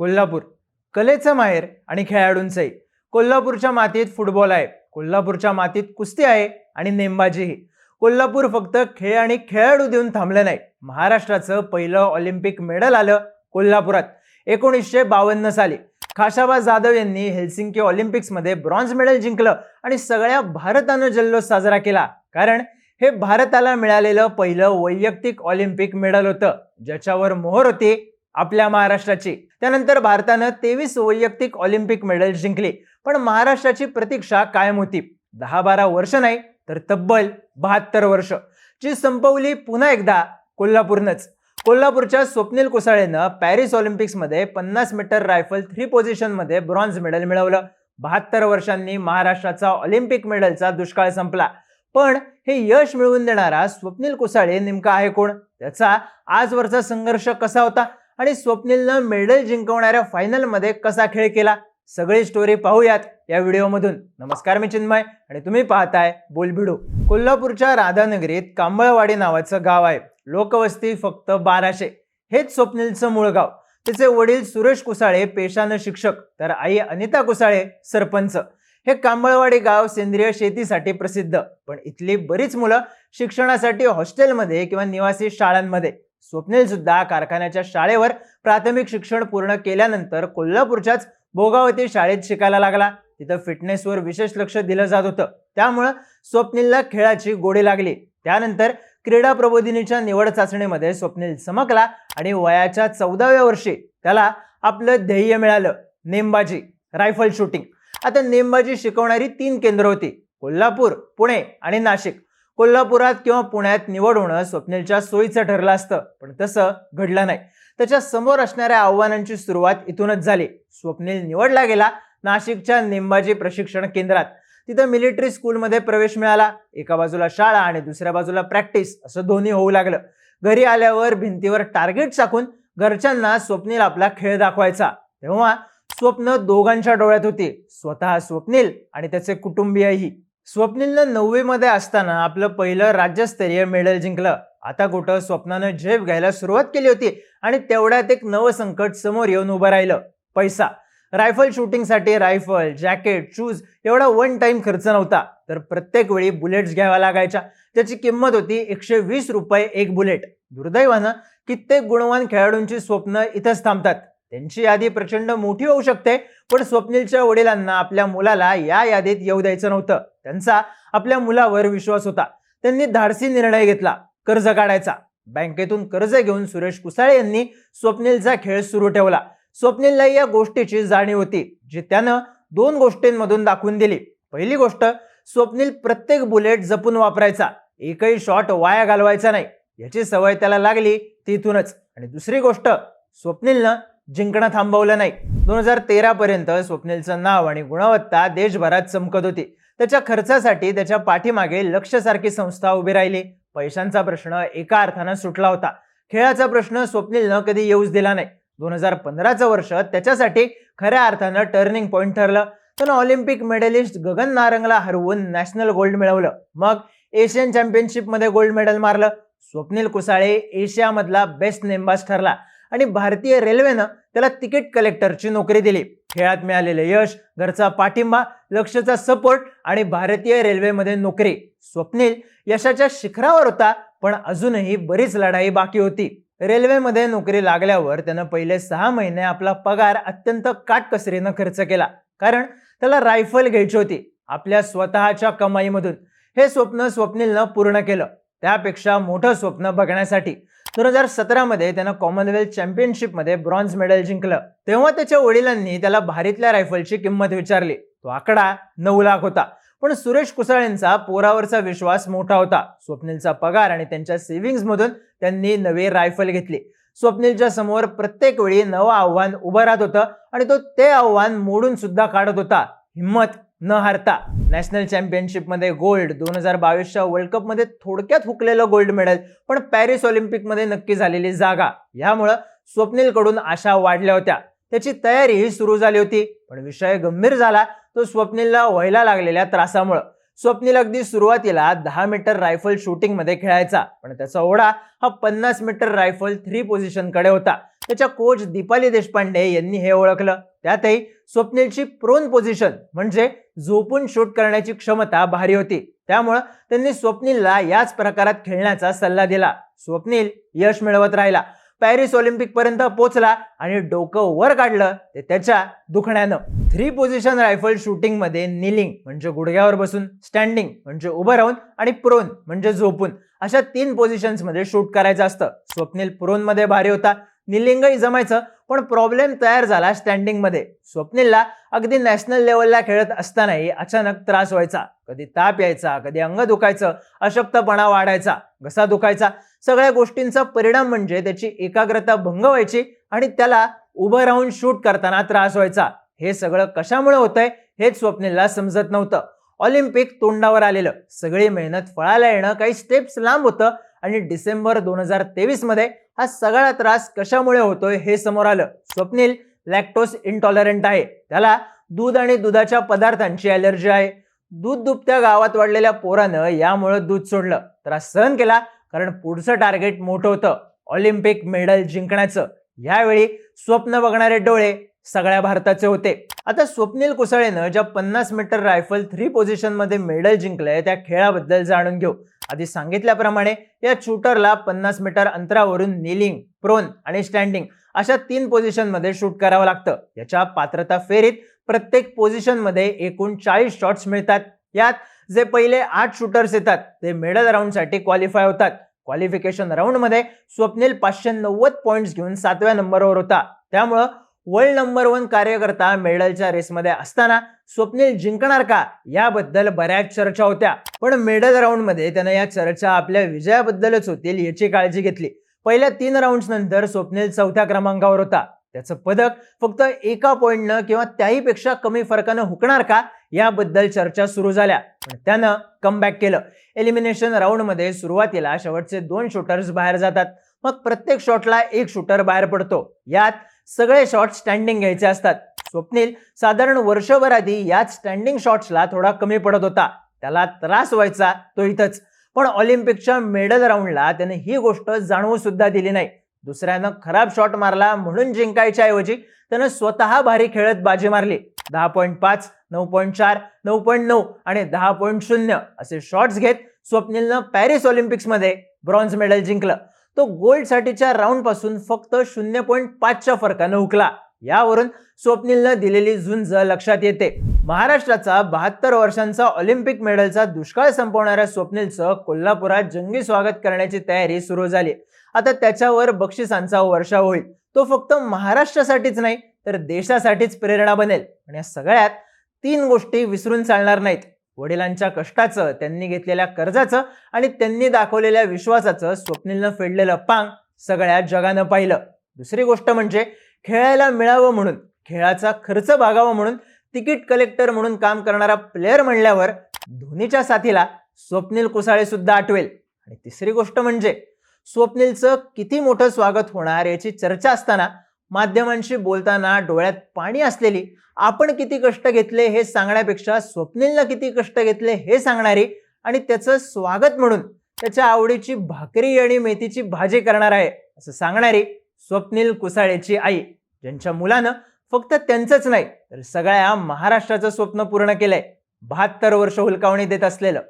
कोल्हापूर. कलेचं माहेर आणि खेळाडूंचंही कोल्हापूरच्या मातीत फुटबॉल आहे. कोल्हापूरच्या मातीत कुस्ती आहे आणि नेमबाजीही कोल्हापूर फक्त खेळ आणि खेळाडू देऊन थांबलं नाही. महाराष्ट्राचं पहिलं ऑलिम्पिक मेडल आलं कोल्हापुरात. एकोणीसशे बावन्न साली खाशाबा जाधव यांनी हेल्सिंकी ऑलिम्पिक्समध्ये ब्रॉन्झ मेडल जिंकलं आणि सगळ्या भारतानं जल्लोष साजरा केला. कारण हे भारताला मिळालेलं पहिलं वैयक्तिक ऑलिम्पिक मेडल होतं. ज्याच्यावर मोहर होती आपल्या महाराष्ट्राची. त्यानंतर भारतानं तेवीस वैयक्तिक ऑलिम्पिक मेडल जिंकली. पण महाराष्ट्राची प्रतीक्षा कायम होती. दहा बारा वर्ष नाही तर तब्बल बहात्तर वर्ष. जी संपवली पुन्हा एकदा कोल्हापूरनंच. कोल्हापूरच्या स्वप्नील कुसाळेनं पॅरिस ऑलिम्पिक्समध्ये पन्नास मीटर रायफल थ्री पोझिशनमध्ये ब्रॉन्झ मेडल मिळवलं. बहात्तर वर्षांनी महाराष्ट्राचा ऑलिम्पिक मेडलचा दुष्काळ संपला. पण हे यश मिळवून देणारा स्वप्नील कुसाळे नेमका आहे कोण? त्याचा आजवरचा संघर्ष कसा होता? आणि स्वप्नीलनं मेडल जिंकवणाऱ्या फायनलमध्ये कसा खेळ केला? सगळी स्टोरी पाहूयात या व्हिडिओमधून नमस्कार मी चिन्मय आणि तुम्ही पाहताय बोलबिडू. कोल्हापूरच्या राधानगरीत कांबळवाडी नावाचं गाव आहे. लोकवस्ती फक्त बाराशे. हेच स्वप्नीलचं मूळ गाव. त्याचे वडील सुरेश कुसाळे पेशानं शिक्षक तर आई अनिता कुसाळे सरपंच. हे कांबळवाडी गाव सेंद्रिय शेतीसाठी प्रसिद्ध. पण इथली बरीच मुलं शिक्षणासाठी हॉस्टेलमध्ये किंवा निवासी शाळांमध्ये. स्वप्नील सुद्धा कारखान्याच्या शाळेवर प्राथमिक शिक्षण पूर्ण केल्यानंतर कोल्हापूरच्याच भोगावती शाळेत शिकायला लागला. तिथं फिटनेसवर विशेष लक्ष दिलं जात होतं. त्यामुळं स्वप्नीलला खेळाची गोडी लागली. त्यानंतर क्रीडा प्रबोधिनीच्या निवड चाचणीमध्ये स्वप्नील चमकला आणि वयाच्या चौदाव्या वर्षी त्याला आपलं ध्येय मिळालं नेमबाजी रायफल शूटिंग. आता नेमबाजी शिकवणारी तीन केंद्र होती. कोल्हापूर पुणे आणि नाशिक. कोल्हापुरात किंवा पुण्यात निवड होणं स्वप्नीलच्या सोयीचं ठरलं असतं पण तसं घडलं नाही. त्याच्यासमोर असणाऱ्या आव्हानांची सुरुवात इथूनच झाली. स्वप्नील निवडला गेला नाशिकच्या निंबाजी प्रशिक्षण केंद्रात. तिथं मिलिटरी स्कूलमध्ये प्रवेश मिळाला. एका बाजूला शाळा आणि दुसऱ्या बाजूला प्रॅक्टिस असं दोन्ही होऊ लागलं. घरी आल्यावर भिंतीवर टार्गेट टाकून घरच्यांना स्वप्नील आपला खेळ दाखवायचा. तेव्हा स्वप्न दोघांच्या डोळ्यात होती. स्वतः स्वप्नील आणि त्याचे कुटुंबीयही. स्वप्नीलनं नववीमध्ये असताना आपलं पहिलं राज्यस्तरीय मेडल जिंकलं. आता कुठं स्वप्नानं झेप घ्यायला सुरुवात केली होती आणि तेवढ्यात एक नवं संकट समोर येऊन उभं राहिलं. पैसा. रायफल शूटिंगसाठी रायफल जॅकेट शूज एवढा वन टाइम खर्च नव्हता. तर प्रत्येक वेळी बुलेट्स घ्याव्या लागायच्या. त्याची किंमत होती एकशे वीस रुपये एक बुलेट. दुर्दैवानं कित्येक गुणवान खेळाडूंची स्वप्न इथंच थांबतात. त्यांची यादी प्रचंड मोठी होऊ शकते पण स्वप्नीलच्या वडिलांना आपल्या मुलाला या यादीत येऊ द्यायचं नव्हतं. त्यांचा आपल्या मुलावर विश्वास होता. त्यांनी धाडसी निर्णय घेतला कर्ज काढायचा. बँकेतून कर्ज घेऊन सुरेश कुसाळे यांनी स्वप्नीलचा खेळ सुरू ठेवला. स्वप्नीलला या गोष्टीची जाणीव होती जी त्यानं दोन गोष्टींमधून दाखवून दिली. पहिली गोष्ट स्वप्नील प्रत्येक बुलेट जपून वापरायचा. एकही शॉट वाया घालवायचा नाही. याची सवय त्याला लागली तिथूनच. आणि दुसरी गोष्ट स्वप्नीलनं जिंकणं थांबवलं नाही. दोन हजार तेरापर्यंत स्वप्नीलचं नाव आणि गुणवत्ता देशभरात चमकत होती. त्याच्या खर्चासाठी त्याच्या पाठीमागे लक्षसारखी संस्था उभी राहिली. पैशांचा प्रश्न एका अर्थानं सुटला होता. खेळाचा प्रश्न स्वप्नीलनं कधी येऊच दिला नाही. दोन हजार पंधराचं वर्ष त्याच्यासाठी खऱ्या अर्थानं टर्निंग पॉईंट ठरलं. त्यानं ऑलिम्पिक मेडलिस्ट गगन नारंगला हरवून नॅशनल गोल्ड मिळवलं. मग एशियन चॅम्पियनशिपमध्ये गोल्ड मेडल मारलं. स्वप्नील कुसाळे एशियामधला बेस्ट नेमबाज ठरला. आणि भारतीय रेल्वेनं त्याला तिकीट कलेक्टरची नोकरी दिली. खेळात मिळालेलं यश घरचा पाठिंबा लक्षचा सपोर्ट आणि भारतीय रेल्वेमध्ये नोकरी. स्वप्नील यशाच्या शिखरावर होता पण अजूनही बरीच लढाई बाकी होती. रेल्वेमध्ये नोकरी लागल्यावर त्यानं पहिले सहा महिने आपला पगार अत्यंत काटकसरीनं खर्च केला. कारण त्याला रायफल घ्यायची होती आपल्या स्वतःच्या कमाईमधून. हे स्वप्न स्वप्नीलनं पूर्ण केलं. त्यापेक्षा मोठं स्वप्न बघण्यासाठी दोन हजार सतरामध्ये त्यानं कॉमनवेल्थ चॅम्पियनशिपमध्ये ब्रॉन्झ मेडल जिंकलं. तेव्हा त्याच्या वडिलांनी त्याला भारीतल्या रायफलची किंमत विचारली. तो आकडा नऊ लाख होता. पण सुरेश कुसाळेंचा पोरावरचा विश्वास मोठा होता. स्वप्नीलचा पगार आणि त्यांच्या सेव्हिंग्समधून त्यांनी नवी रायफल घेतली. स्वप्नीलच्या समोर प्रत्येक वेळी नवं आव्हान उभं राहत होतं आणि तो ते आव्हान मोडून सुद्धा काढत होता. हिंमत न हारता नॅशनल चॅम्पियनशिपमध्ये गोल्ड दोन हजार बावीसच्या वर्ल्ड कपमध्ये थोडक्यात हुकलेलं गोल्ड मेडल पण पॅरिस ऑलिम्पिकमध्ये नक्की झालेली जागा. यामुळं स्वप्नीलकडून आशा वाढल्या होत्या. त्याची तयारीही सुरू झाली होती पण विषय गंभीर झाला. तो स्वप्नीलला व्हायला लागलेल्या त्रासामुळं. स्वप्नील अगदी सुरुवातीला दहा मीटर रायफल शूटिंगमध्ये खेळायचा पण त्याचा ओढा हा पन्नास मीटर रायफल थ्री पोझिशनकडे होता. त्याच्या कोच दीपाली देशपांडे यांनी हे ओळखलं. त्यातही स्वप्नीलची प्रोन पोझिशन म्हणजे झोपून शूट करण्याची क्षमता भारी होती. त्यामुळं त्यांनी स्वप्नीलला याच प्रकारात खेळण्याचा सल्ला दिला. स्वप्नील यश मिळवत राहिला. पॅरिस ऑलिम्पिक पर्यंत पोचला आणि डोकं वर काढलं ते त्याच्या दुखण्यानं. थ्री पोझिशन रायफल शूटिंगमध्ये निलिंग म्हणजे गुडघ्यावर बसून स्टँडिंग म्हणजे उभं राहून आणि प्रोन म्हणजे झोपून अशा तीन पोझिशन्समध्ये शूट करायचं असतं. स्वप्नील प्रोनमध्ये भारी होता. निलिंगही जमायचं पण प्रॉब्लेम तयार झाला स्टँडिंगमध्ये स्वप्नीलला अगदी नॅशनल लेवलला खेळत असतानाही अचानक त्रास व्हायचा. कधी ताप यायचा कधी अंग दुखायचं अशक्तपणा वाढायचा घसा दुखायचा. सगळ्या गोष्टींचा परिणाम म्हणजे त्याची एकाग्रता भंग व्हायची आणि त्याला उभं राहून शूट करताना त्रास व्हायचा. हे सगळं कशामुळे होतंय हेच स्वप्नीलला समजत नव्हतं. ऑलिम्पिक तोंडावर आलेलं. सगळी मेहनत फळाला येणं काही स्टेप्स लांब होतं आणि डिसेंबर दोन हजार तेवीसमध्ये हा सगळा त्रास कशामुळे होतोय हे समोर आलं. स्वप्नील लॅक्टोस इंटॉलरंट आहे. त्याला दूध आणि दुधाच्या पदार्थांची अलर्जी आहे. दूध दुभत्या गावात वाढलेल्या पोरानं यामुळं दूध सोडलं. त्रास सहन केला कारण पुढचं टार्गेट मोठं होतं. ऑलिम्पिक मेडल जिंकण्याचं. यावेळी स्वप्न बघणारे डोळे सगळ्या भारताचे होते. आता स्वप्नील कुसळेनं ज्या पन्नास मीटर रायफल थ्री पोझिशनमध्ये मेडल जिंकलंय त्या खेळाबद्दल जाणून घेऊ. आधी सांगितल्याप्रमाणे या शूटरला पन्नास मीटर अंतरावरून निलिंग प्रोन आणि स्टँडिंग अशा तीन पोझिशनमध्ये शूट करावं लागतं. याच्या पात्रता फेरीत प्रत्येक पोझिशनमध्ये एकूण चाळीस शॉट्स मिळतात. यात जे पहिले आठ शूटर्स येतात ते मेडल राऊंडसाठी क्वालिफाय होतात. क्वालिफिकेशन राऊंडमध्ये स्वप्नील पाचशे नव्वद पॉईंट्स घेऊन सातव्या नंबरवर होता. त्यामुळं वर्ल्ड नंबर वन कार्यकर्ता मेडलच्या रेसमध्ये असताना स्वप्नील जिंकणार का? याबद्दल बऱ्याच चर्चा होत्या. पण मेडल राऊंडमध्ये त्यानं या चर्चा आपल्या विजयाबद्दलच होतील याची काळजी घेतली. पहिल्या तीन राऊंड नंतर स्वप्नील चौथ्या क्रमांकावर होता. त्याचं पदक फक्त एका पॉईंटनं किंवा त्याहीपेक्षा कमी फरकानं हुकणार का? याबद्दल चर्चा सुरू झाल्या. पण त्यानं कमबॅक केलं. एलिमिनेशन राऊंडमध्ये सुरुवातीला शेवटचे दोन शूटर्स बाहेर जातात. मग प्रत्येक शॉटला एक शूटर बाहेर पडतो. यात सगळे शॉट स्टँडिंग घ्यायचे असतात. स्वप्नील साधारण वर्षभर आधी याच स्टँडिंग शॉट्सला थोडा कमी पडत होता. त्याला त्रास व्हायचा तो इथंच. पण ऑलिम्पिकच्या मेडल राऊंडला त्याने ही गोष्ट जाणवू सुद्धा दिली नाही. दुसऱ्यानं खराब शॉट मारला म्हणून जिंकायच्या ऐवजी त्यानं स्वतः भारी खेळत बाजी मारली. दहा पॉईंट पाच नऊ पॉईंट चार नऊ पॉईंट नऊ आणि दहा पॉईंट शून्य असे शॉट्स घेत स्वप्नीलनं पॅरिस ऑलिम्पिक्समध्ये ब्रॉन्झ मेडल जिंकलं. तो गोल्डसाठीच्या राऊंडपासून राऊंडपासून फक्त शून्य पॉईंट पाचच्या फरकानं हुकला. यावरून स्वप्नीलनं दिलेली झुंज लक्षात येते. महाराष्ट्राचा बहात्तर वर्षांचा ऑलिम्पिक मेडलचा दुष्काळ संपवणाऱ्या स्वप्नीलचं कोल्हापुरात जंगी स्वागत करण्याची तयारी सुरू झाली. आता त्याच्यावर बक्षिसांचा वर्षा होईल. तो फक्त महाराष्ट्रासाठीच नाही तर देशासाठीच प्रेरणा बनेल. आणि या सगळ्यात तीन गोष्टी विसरून चालणार नाहीत. वडिलांच्या कष्टाचं त्यांनी घेतलेल्या कर्जाचं आणि त्यांनी दाखवलेल्या विश्वासाचं स्वप्नीलनं फेडलेलं पांग सगळ्या जगानं पाहिलं. दुसरी गोष्ट म्हणजे खेळायला मिळावं म्हणून खेळाचा खर्च भागावा म्हणून तिकीट कलेक्टर म्हणून काम करणारा प्लेअर म्हणल्यावर धोनीच्या साथीला स्वप्नील कुसाळे सुद्धा आठवेल. आणि तिसरी गोष्ट म्हणजे स्वप्नीलचं किती मोठं स्वागत होणार याची चर्चा असताना माध्यमांशी बोलताना डोळ्यात पाणी असलेली आपण किती कष्ट घेतले हे सांगण्यापेक्षा स्वप्नीलनं किती कष्ट घेतले हे सांगणारी आणि त्याचं स्वागत म्हणून त्याच्या आवडीची भाकरी आणि मेथीची भाजी करणार आहे असं सांगणारी स्वप्नील कुसाळेची आई ज्यांच्या मुलानं फक्त त्यांचंच नाही तर सगळ्या महाराष्ट्राचं स्वप्न पूर्ण केलंय. बहात्तर वर्ष हुलकावणी देत असलेलं.